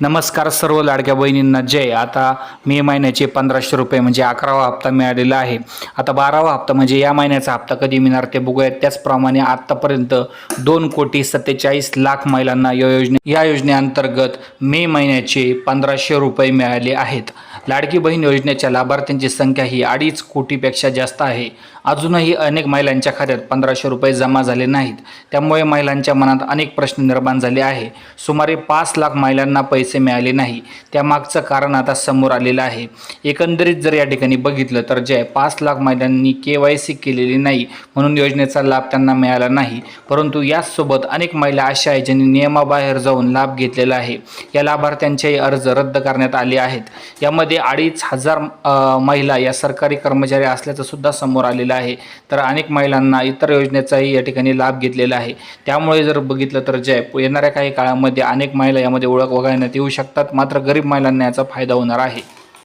नमस्कार सर्व लाडक्या बहिणींना जय. आता मे महिन्याचे पंधराशे रुपये म्हणजे अकरावा हप्ता मिळालेला आहे. आता बारावा हप्ता म्हणजे या महिन्याचा हप्ता कधी मिळणार ते बघूयात. त्याचप्रमाणे आत्तापर्यंत दोन कोटी सत्तेचाळीस लाख महिलांना या योजने या योजनेअंतर्गत मे महिन्याचे पंधराशे रुपये मिळाले आहेत. लाडकी बहीण योजनेच्या लाभार्थ्यांची संख्या ही अडीच कोटीपेक्षा जास्त आहे. अजूनही अनेक महिलांच्या खात्यात पंधराशे रुपये जमा झाले नाहीत. त्यामुळे महिलांच्या मनात अनेक प्रश्न निर्माण झाले आहे. सुमारे पाच लाख महिलांना पैसे मिळाले नाही. त्यामागचं कारण आता समोर आलेलं आहे. एकंदरीत जर या ठिकाणी बघितलं तर जे पाच लाख महिलांनी के वाय सी केलेली नाही म्हणून योजनेचा लाभ त्यांना मिळाला नाही. परंतु याचसोबत अनेक महिला अशा आहेत ज्यांनी नियमाबाहेर जाऊन लाभ घेतलेला आहे. या लाभार्थ्यांचेही अर्ज रद्द करण्यात आले आहेत. यामध्ये अडीच हजार महिला या सरकारी कर्मचारी असल्याचं सुद्धा समोर आलेलं आहे. तर अनेक महिलांना इतर योजनेचाही या ठिकाणी लाभ घेतलेला आहे. त्यामुळे जर बघितलं तर जय येणाऱ्या काही काळामध्ये अनेक महिला यामध्ये ओळख वगळण्यात येऊ शकतात. मात्र गरीब महिलांना याचा फायदा होणार आहे.